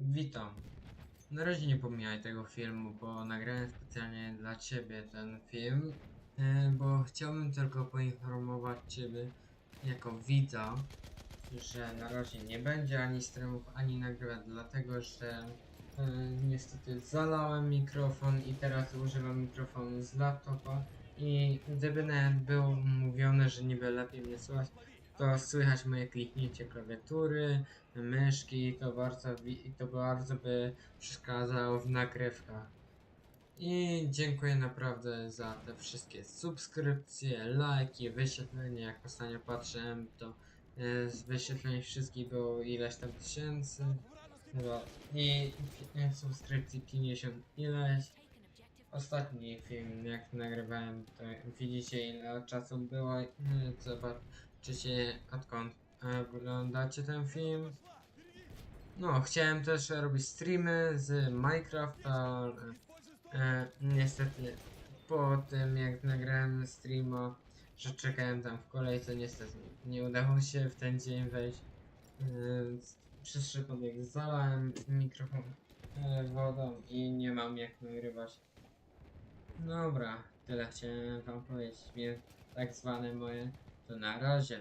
Witam. Na razie nie pomijaj tego filmu, bo nagrałem specjalnie dla Ciebie ten film, e, bo chciałbym tylko poinformować Ciebie jako widza, że na razie nie będzie ani streamów, ani nagrywek, dlatego że e, niestety zalałem mikrofon i teraz używam mikrofonu z laptopa i gdyby nawet było mówione, że niby lepiej mnie słychać, to słychać moje kliknięcie klawiatury, myszki to bardzo, to bardzo by przeszkadzało w nagrywkach. I dziękuję naprawdę za te wszystkie subskrypcje, lajki, wyświetlenia. Jak ostatnio patrzyłem, to e, z wyświetleń wszystkich było ileś tam tysięcy. Chyba. I e, subskrypcji 50 ileś. Ostatni film, jak nagrywałem, to widzicie ile czasu było. Zobaczycie odkąd e, oglądacie ten film. No, chciałem też robić streamy z Minecrafta. ale, E, niestety, po tym jak nagrałem streama, że czekałem tam w kolejce, niestety nie udało się w ten dzień wejść. E, przez przypadek zalałem mikrofon e, wodą i nie mam jak nagrywać. Dobra, tyle chciałem wam powiedzieć, więc tak zwane moje to na razie.